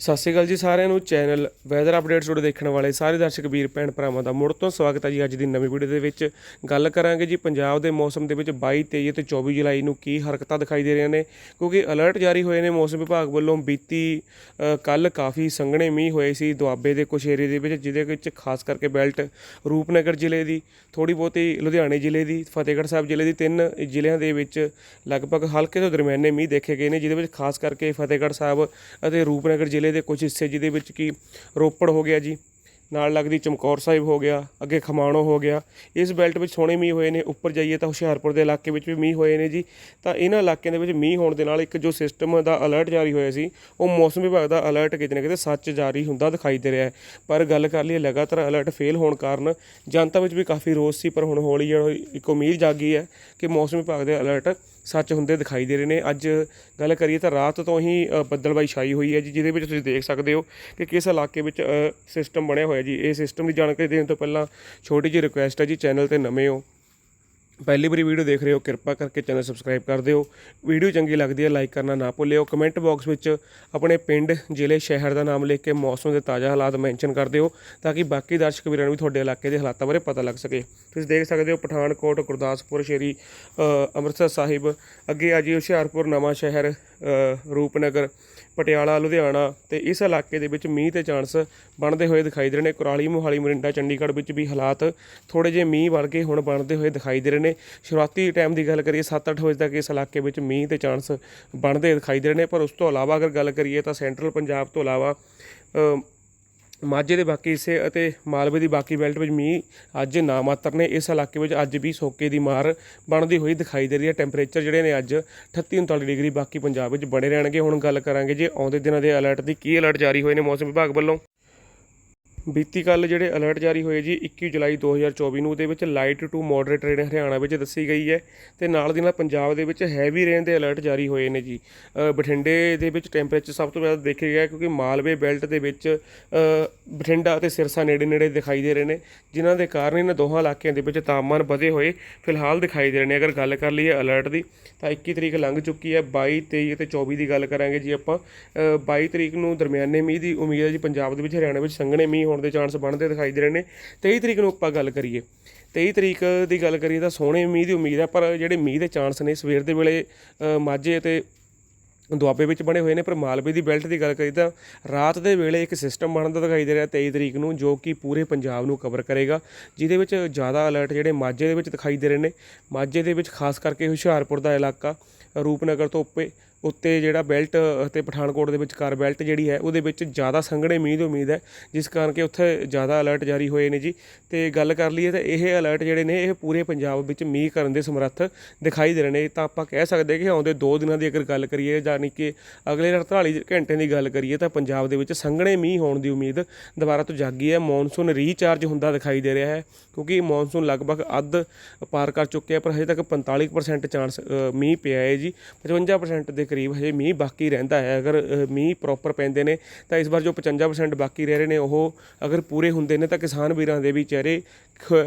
ਸਤਿ ਸ਼੍ਰੀ ਅਕਾਲ ਜੀ ਸਾਰਿਆਂ ਨੂੰ। ਚੈਨਲ ਵੈਦਰ ਅਪਡੇਟਸ ਤੁਹਾਡੇ ਦੇਖਣ ਵਾਲੇ ਸਾਰੇ ਦਰਸ਼ਕ, ਵੀਰ, ਭੈਣ, ਭਰਾਵਾਂ ਦਾ ਮੁੜ ਤੋਂ ਸਵਾਗਤ ਹੈ ਜੀ ਅੱਜ ਦੀ ਨਵੀਂ ਵੀਡੀਓ ਦੇ ਵਿੱਚ। ਗੱਲ ਕਰਾਂਗੇ ਜੀ ਪੰਜਾਬ ਦੇ ਮੌਸਮ ਦੇ ਵਿੱਚ 22 23 ਅਤੇ 24 ਜੁਲਾਈ ਨੂੰ ਕੀ ਹਰਕਤਾਂ ਦਿਖਾਈ ਦੇ ਰਹੀਆਂ ਨੇ। ਕਿਉਂਕਿ ਅਲਰਟ ਜਾਰੀ ਹੋਏ ਨੇ ਮੌਸਮ ਵਿਭਾਗ ਵੱਲੋਂ ਬੀਤੀ ਕੱਲ ਕਾਫੀ ਸੰਘਣੇ ਮੀਂਹ ਹੋਏ ਸੀ ਦੁਆਬੇ ਦੇ ਕੁਝ ਏਰੀਏ ਦੇ ਵਿੱਚ, ਜਿਹਦੇ ਵਿੱਚ ਖਾਸ ਕਰਕੇ ਬੈਲਟ ਰੂਪਨਗਰ ਜ਼ਿਲ੍ਹੇ ਦੀ ਥੋੜੀ ਬਹੁਤੀ ਲੁਧਿਆਣੇ ਜ਼ਿਲ੍ਹੇ ਦੀ, ਫਤਿਹਗੜ੍ਹ ਸਾਹਿਬ ਜ਼ਿਲ੍ਹੇ ਦੀ ਤਿੰਨ ਜ਼ਿਲ੍ਹਿਆਂ ਦੇ ਵਿੱਚ ਲਗਭਗ ਹਲਕੇ ਤੋਂ ਦਰਮਿਆਨੇ ਮੀਂਹ ਦੇਖੇ ਗਏ ਨੇ, ਜਿਹਦੇ ਵਿੱਚ ਖਾਸ ਕਰਕੇ ਫਤਿਹਗੜ੍ਹ ਸਾਹਿਬ ਅਤੇ ਰੂਪਨਗਰ ਜ਼ਿਲ੍ਹੇ ਦੇ ਕੁਝ ਹਿੱਸੇ ਜਿਹਦੇ ਵਿੱਚ ਕਿ ਰੋਪੜ ਹੋ ਗਿਆ ਜੀ, ਨਾਲ ਲੱਗਦੀ ਚਮਕੌਰ ਸਾਹਿਬ ਹੋ ਗਿਆ, ਅੱਗੇ ਖਮਾਣੋ ਹੋ ਗਿਆ। ਇਸ ਬੈਲਟ ਵਿੱਚ ਸੋਹਣੇ ਮੀਂਹ ਹੋਏ ਨੇ, ਉੱਪਰ ਜਾਈਏ ਤਾਂ ਹੁਸ਼ਿਆਰਪੁਰ ਦੇ ਇਲਾਕੇ ਵਿੱਚ ਵੀ ਮੀਂਹ ਹੋਏ ਨੇ ਜੀ। ਤਾਂ ਇਹਨਾਂ ਇਲਾਕਿਆਂ ਦੇ ਵਿੱਚ ਮੀਂਹ ਹੋਣ ਦੇ ਨਾਲ ਇੱਕ ਜੋ ਸਿਸਟਮ ਦਾ ਅਲਰਟ ਜਾਰੀ ਹੋਇਆ ਸੀ, ਉਹ ਮੌਸਮ ਵਿਭਾਗ ਦਾ ਅਲਰਟ ਕਿਤੇ ਨਾ ਕਿਤੇ ਸੱਚ ਜਾਰੀ ਹੁੰਦਾ ਦਿਖਾਈ ਦੇ ਰਿਹਾ ਹੈ। ਪਰ ਗੱਲ ਕਰ ਲਈਏ, ਲਗਾਤਾਰ ਅਲਰਟ ਫੇਲ ਹੋਣ ਕਾਰਨ ਜਨਤਾ ਵਿੱਚ ਵੀ ਕਾਫੀ ਰੋਸ ਸੀ, ਪਰ ਹੁਣ ਹੌਲੀ ਹੌਲੀ ਇੱਕ ਉਮੀਦ ਜਾਗੀ ਹੈ ਕਿ ਮੌਸਮ ਵਿਭਾਗ ਦੇ ਅਲਰਟ ਸੱਚ ਹੁੰਦੇ ਦਿਖਾਈ ਦੇ ਰਹੇ ਨੇ। ਅੱਜ ਗੱਲ ਕਰੀਏ ਤਾਂ ਰਾਤ ਤੋਂ ਹੀ ਅ, ਬੱਦਲਬਾਈ ਛਾਈ ਹੋਈ ਹੈ ਜੀ ਜਿਹਦੇ ਵਿੱਚ ਤੁਸੀਂ ਦੇਖ ਸਕਦੇ ਹੋ ਕਿ ਕਿਸ ਇਲਾਕੇ ਵਿੱਚ ਸਿਸਟਮ ਬਣਿਆ ਹੋਇਆ ਜੀ। ਇਹ ਸਿਸਟਮ ਦੀ ਜਾਣਕਾਰੀ ਦੇਣ ਤੋਂ ਪਹਿਲਾਂ ਛੋਟੀ ਜਿਹੀ ਰਿਕੁਐਸਟ ਹੈ ਜੀ ਚੈਨਲ ਤੇ ਨਵੇਂ ਹੋ। ਪਹਿਲੀ ਵਾਰੀ ਵੀਡੀਓ ਦੇਖ ਰਹੇ ਹੋ, ਕਿਰਪਾ ਕਰਕੇ ਚੈਨਲ ਸਬਸਕ੍ਰਾਈਬ ਕਰ ਦਿਓ। ਵੀਡੀਓ ਚੰਗੀ ਲੱਗਦੀ ਹੈ ਲਾਈਕ ਕਰਨਾ ਨਾ ਭੁੱਲਿਓ। ਕਮੈਂਟ ਬਾਕਸ ਵਿੱਚ ਆਪਣੇ ਪਿੰਡ, ਜ਼ਿਲ੍ਹੇ, ਸ਼ਹਿਰ ਦਾ ਨਾਮ ਲਿਖ ਕੇ ਮੌਸਮ ਦੇ ਤਾਜ਼ਾ ਹਾਲਾਤ ਮੈਂਸ਼ਨ ਕਰ ਦਿਓ, ਤਾਂ ਕਿ ਬਾਕੀ ਦਰਸ਼ਕ ਵੀਰਾਂ ਨੂੰ ਵੀ ਤੁਹਾਡੇ ਇਲਾਕੇ ਦੇ ਹਾਲਾਤਾਂ ਬਾਰੇ ਪਤਾ ਲੱਗ ਸਕੇ। ਤੁਸੀਂ ਦੇਖ ਸਕਦੇ ਹੋ ਪਠਾਨਕੋਟ, ਗੁਰਦਾਸਪੁਰ, ਸ਼੍ਰੀ ਅੰਮ੍ਰਿਤਸਰ ਸਾਹਿਬ। ਅੱਗੇ ਆ ਜੀ ਹੁਸ਼ਿਆਰਪੁਰ ਨਵਾਂ ਸ਼ਹਿਰ ਰੂਪਨਗਰ, ਪਟਿਆਲਾ, ਲੁਧਿਆਣਾ ਤੇ ਇਸ ਇਲਾਕੇ ਦੇ ਵਿੱਚ ਮੀਂਹ ਤੇ ਚਾਂਸ ਬਣਦੇ ਹੋਏ ਦਿਖਾਈ ਦੇ ਰਹੇ ਨੇ। ਕੁਰਾਲੀ, ਮੋਹਾਲੀ, ਮੋਰਿੰਡਾ, ਚੰਡੀਗੜ੍ਹ ਵਿੱਚ ਵੀ ਹਾਲਾਤ ਥੋੜੇ ਜਿਹੇ ਮੀਂਹ ਵਰਗੇ ਹੁਣ ਬਣਦੇ ਹੋਏ ਦਿਖਾਈ ਦੇ ਰਹੇ ਨੇ। ਸ਼ੁਰੂਆਤੀ ਟਾਈਮ ਦੀ ਗੱਲ ਕਰੀਏ 7-8 ਵਜੇ ਤੱਕ ਇਸ ਇਲਾਕੇ ਵਿੱਚ ਮੀਂਹ ਤੇ ਚਾਂਸ ਬਣਦੇ ਦਿਖਾਈ ਦੇ ਰਹੇ ਨੇ। ਪਰ ਉਸ ਤੋਂ ਇਲਾਵਾ ਅਗਰ ਗੱਲ ਕਰੀਏ ਤਾਂ ਸੈਂਟਰਲ ਪੰਜਾਬ ਤੋਂ ਇਲਾਵਾ ਮਾਝੇ ਦੇ ਬਾਕੀ ਹਿੱਸੇ ਅਤੇ ਮਾਲਵੇ ਦੀ ਬਾਕੀ ਬੈਲਟ ਵਿੱਚ ਮੀਂਹ ਅੱਜ ਨਾ ਮਾਤਰ ਨੇ। ਇਸ ਇਲਾਕੇ ਵਿੱਚ ਅੱਜ ਵੀ ਸੋਕੇ ਦੀ ਮਾਰ ਬਣਦੀ ਹੋਈ ਦਿਖਾਈ ਦੇ ਰਹੀ ਹੈ। ਟੈਂਪਰੇਚਰ ਜਿਹੜੇ ਨੇ ਅੱਜ 38 39 ਡਿਗਰੀ ਬਾਕੀ ਪੰਜਾਬ ਵਿੱਚ ਬਣੇ ਰਹਿਣਗੇ। ਹੁਣ ਗੱਲ ਕਰਾਂਗੇ ਜੇ ਆਉਂਦੇ ਦਿਨਾਂ ਦੇ ਅਲਰਟ ਦੀ, ਕੀ ਅਲਰਟ ਜਾਰੀ ਹੋਏ ਨੇ ਮੌਸਮ ਵਿਭਾਗ ਵੱਲੋਂ? ਬੀਤੀ ਕੱਲ ਜਿਹੜੇ ਅਲਰਟ ਜਾਰੀ ਹੋਏ ਜੀ 21 ਜੁਲਾਈ 2024 ਨੂੰ ਉਹਦੇ ਵਿੱਚ light to moderate rain Haryana ਵਿੱਚ ਦੱਸੀ ਗਈ ਹੈ ਤੇ ਨਾਲ ਦੀ ਨਾਲ ਪੰਜਾਬ ਦੇ ਵਿੱਚ ਹੈਵੀ ਰੇਨ ਦੇ ਅਲਰਟ ਜਾਰੀ ਹੋਏ ਨੇ ਜੀ। ਬਠਿੰਡੇ ਦੇ ਵਿੱਚ ਟੈਂਪਰੇਚਰ ਸਭ ਤੋਂ ਜ਼ਿਆਦਾ ਦੇਖਿਆ ਗਿਆ ਕਿਉਂਕਿ ਮਾਲਵੇ ਬੈਲਟ ਦੇ ਵਿੱਚ ਬਠਿੰਡਾ ਅਤੇ ਸਿਰਸਾ ਨੇੜੇ ਨੇੜੇ ਦਿਖਾਈ ਦੇ ਰਹੇ ਨੇ ਜਿਨ੍ਹਾਂ ਦੇ ਕਾਰਨ ਇਹਨਾਂ ਦੋਹਾਂ ਇਲਾਕਿਆਂ ਦੇ ਵਿੱਚ ਤਾਪਮਾਨ ਵਧੇ ਹੋਏ ਫਿਲਹਾਲ ਦਿਖਾਈ ਦੇ ਰਹੇ ਨੇ। ਅਗਰ ਗੱਲ ਕਰ ਲਈਏ ਅਲਰਟ ਦੀ ਤਾਂ 21 ਤਰੀਕ ਲੰਘ ਚੁੱਕੀ ਹੈ। 22 23 ਅਤੇ 24 ਦੀ ਗੱਲ ਕਰਾਂਗੇ ਜੀ ਆਪਾਂ। ਅ, 22 ਤਰੀਕ ਨੂੰ ਦਰਮਿਆਨੇ ਮੀਂਹ ਦੀ ਉਮੀਦ ਹੈ ਜੀ ਪੰਜਾਬ ਦੇ ਵਿੱਚ ਹਰਿਆਣਾ ਵਿੱਚ ਸੰਘਣੇ ਮੀਂਹ ਹੋਣ ਦੇ ਚਾਂਸ ਬਣਦੇ ਦਿਖਾਈ ਦੇ ਰਹੇ ਨੇ। 23 ਤਰੀਕ ਨੂੰ ਆਪਾਂ ਗੱਲ ਕਰੀਏ। 23 ਤਰੀਕ ਦੀ ਗੱਲ ਕਰੀਏ ਤਾਂ ਸੋਹਣੇ ਮੀਂਹ ਦੀ ਉਮੀਦ ਹੈ, ਪਰ ਜਿਹੜੇ ਮੀਂਹ ਦੇ ਚਾਂਸ ਨੇ, ਸਵੇਰ ਦੇ ਵੇਲੇ ਮਾਝੇ ਅਤੇ ਦੁਆਬੇ ਵਿੱਚ ਬਣੇ ਹੋਏ ਨੇ, ਪਰ ਮਾਲਵੇ ਦੀ ਬੈਲਟ ਦੀ ਗੱਲ ਕਰੀ ਤਾਂ ਰਾਤ ਦੇ ਵੇਲੇ ਇੱਕ ਸਿਸਟਮ ਬਣਦਾ ਦਿਖਾਈ ਦੇ ਰਿਹਾ 23 ਤਰੀਕ ਨੂੰ, ਜੋ ਕਿ ਪੂਰੇ ਪੰਜਾਬ ਨੂੰ ਕਵਰ ਕਰੇਗਾ, ਜਿਹਦੇ ਵਿੱਚ ਜ਼ਿਆਦਾ ਅਲਰਟ ਜਿਹੜੇ ਮਾਝੇ ਦੇ ਵਿੱਚ ਦਿਖਾਈ ਦੇ ਰਹੇ ਨੇ। ਮਾਝੇ ਦੇ ਵਿੱਚ ਖਾਸ ਕਰਕੇ ਹੁਸ਼ਿਆਰਪੁਰ ਦਾ ਇਲਾਕਾ, ਰੂਪਨਗਰ ਤੋਂ ਉੱਪੇ ਉੱਤੇ ਜਿਹੜਾ ਬੈਲਟ ਅਤੇ ਪਠਾਨਕੋਟ ਦੇ ਵਿਚਕਾਰ ਬੈਲਟ ਜਿਹੜੀ ਹੈ, ਉਹਦੇ ਵਿੱਚ ਜ਼ਿਆਦਾ ਸੰਘਣੇ ਮੀਂਹ ਦੀ ਉਮੀਦ ਹੈ, ਜਿਸ ਕਾਰਨ ਕਿ ਉੱਥੇ ਜ਼ਿਆਦਾ ਅਲਰਟ ਜਾਰੀ ਹੋਏ ਨੇ ਜੀ। ਤੇ ਗੱਲ ਕਰ ਲਈਏ ਤਾਂ ਇਹ ਅਲਰਟ ਜਿਹੜੇ ਨੇ, ਇਹ ਪੂਰੇ ਪੰਜਾਬ ਵਿੱਚ ਮੀਂਹ ਕਰਨ ਦੇ ਸਮਰੱਥ ਦਿਖਾਈ ਦੇ ਰਹੇ ਨੇ। ਤਾਂ ਆਪਾਂ ਕਹਿ ਸਕਦੇ ਕਿ ਆਉਂਦੇ 2 ਦਿਨਾਂ ਦੀ ਅਗਰ ਗੱਲ ਕਰੀਏ ਯਾਨੀ ਕਿ ਅਗਲੇ 48 ਘੰਟੇ ਦੀ ਗੱਲ ਕਰੀਏ ਤਾਂ ਪੰਜਾਬ ਦੇ ਵਿੱਚ ਸੰਘਣੇ ਮੀਂਹ ਹੋਣ ਦੀ ਉਮੀਦ ਦੁਬਾਰਾ ਤੋਂ ਜਾਗੀ ਹੈ। ਮੌਨਸੂਨ ਰੀਚਾਰਜ ਹੁੰਦਾ ਦਿਖਾਈ ਦੇ ਰਿਹਾ ਹੈ, ਕਿਉਂਕਿ ਮੌਨਸੂਨ ਲਗਭਗ ਅੱਧ ਪਾਰ ਕਰ ਚੁੱਕਿਆ ਪਰ ਹਜੇ ਤੱਕ 45% ਚਾਂਸ ਮੀਂਹ ਪਿਆ ਹੈ ਜੀ। 55% ਦੇ ਕਰੀਬ ਹਜੇ ਮੀਂਹ ਬਾਕੀ ਰਹਿੰਦਾ ਹੈ। ਅਗਰ ਮੀਂਹ ਪ੍ਰੋਪਰ ਪੈਂਦੇ ਨੇ ਤਾਂ ਇਸ ਵਾਰ ਜੋ 55% ਬਾਕੀ ਰਹਿ ਰਹੇ ਨੇ, ਉਹ ਅਗਰ ਪੂਰੇ ਹੁੰਦੇ ਨੇ ਤਾਂ ਕਿਸਾਨ ਵੀਰਾਂ ਦੇ ਵੀ ਚਿਹਰੇ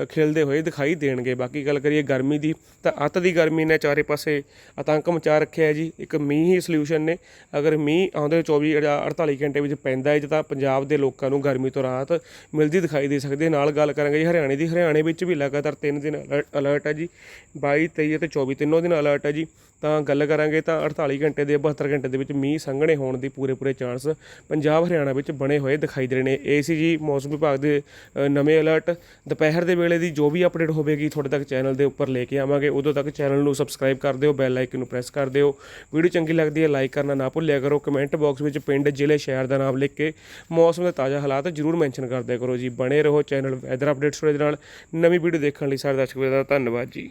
ਖਿਲਦੇ ਹੋਏ ਦਿਖਾਈ ਦੇਣਗੇ। ਬਾਕੀ ਗੱਲ ਕਰੀਏ ਗਰਮੀ ਦੀ, ਤਾਂ ਅੱਤ ਦੀ ਗਰਮੀ ਨੇ ਚਾਰੇ ਪਾਸੇ ਆਤੰਕ ਮਚਾ ਰੱਖਿਆ ਹੈ ਜੀ। ਇੱਕ ਮੀਂਹ ਹੀ ਸੋਲੂਸ਼ਨ ਨੇ। ਅਗਰ ਮੀਂਹ ਆਉਂਦੇ 24 ਜਾਂ 48 ਘੰਟੇ ਵਿੱਚ ਪੈਂਦਾ ਹੈ ਤਾਂ ਪੰਜਾਬ ਦੇ ਲੋਕਾਂ ਨੂੰ ਗਰਮੀ ਤੋਂ ਰਾਹਤ ਮਿਲਦੀ ਦਿਖਾਈ ਦੇ ਸਕਦੀ ਹੈ। ਨਾਲ ਗੱਲ ਕਰਾਂਗੇ ਜੀ ਹਰਿਆਣੇ ਦੀ। ਹਰਿਆਣੇ ਵਿੱਚ ਵੀ ਲਗਾਤਾਰ 3 ਦਿਨ ਅਲਰਟ- ਅਲਰਟ ਹੈ ਜੀ। 22 23 ਅਤੇ 24 ਤਿੰਨੋਂ ਦਿਨ ਅਲਰਟ ਹੈ ਜੀ। ਤਾਂ ਗੱਲ ਕਰਾਂਗੇ ਤਾਂ 48 ਘੰਟੇ ਦੇ 72 ਘੰਟੇ ਦੇ ਵਿੱਚ ਮੀਂਹ ਸੰਘਣੇ ਹੋਣ ਦੀ ਪੂਰੇ ਪੂਰੇ ਚਾਂਸ ਪੰਜਾਬ ਹਰਿਆਣਾ ਵਿੱਚ ਬਣੇ ਹੋਏ ਦਿਖਾਈ ਦੇ ਰਹੇ ਨੇ। ਇਹ ਸੀ ਜੀ, ਮੌਸਮ ਵਿਭਾਗ ਦੇ ਨਵੇਂ ਅਲਰਟ। ਦੁਪਹਿਰ ਦੇ ਵੇਲੇ ਦੀ ਜੋ ਵੀ ਅਪਡੇਟ ਹੋਵੇਗੀ ਤੁਹਾਡੇ ਤੱਕ ਚੈਨਲ ਦੇ ਉੱਪਰ ਲੈ ਕੇ ਆਵਾਂਗੇ, ਉਦੋਂ ਤੱਕ ਚੈਨਲ ਨੂੰ ਸਬਸਕ੍ਰਾਈਬ ਕਰ ਦਿਓ, ਬੈਲ ਆਈਕਨ ਨੂੰ ਪ੍ਰੈਸ ਕਰ ਦਿਓ। ਵੀਡੀਓ ਚੰਗੀ ਲੱਗਦੀ ਹੈ, ਲਾਈਕ ਕਰਨਾ ਨਾ ਭੁੱਲਿਆ ਕਰੋ। ਕਮੈਂਟ ਬਾਕਸ ਵਿੱਚ ਪਿੰਡ, ਜ਼ਿਲ੍ਹੇ, ਸ਼ਹਿਰ ਦਾ ਨਾਮ ਲਿਖ ਕੇ ਮੌਸਮ ਦੇ ਤਾਜ਼ਾ ਹਾਲਾਤ ਜ਼ਰੂਰ ਮੈਂਸ਼ਨ ਕਰਦਿਆ ਕਰੋ ਜੀ। ਬਣੇ ਰਹੋ ਚੈਨਲ ਵੈਦਰ ਅਪਡੇਟਸ ਦੇ ਨਾਲ। ਨਵੀਂ ਵੀਡੀਓ ਦੇਖਣ ਲਈ ਸਾਰੇ ਦਰਸ਼ਕ ਵੀਰਾਂ ਦਾ ਧੰਨਵਾਦ ਜੀ।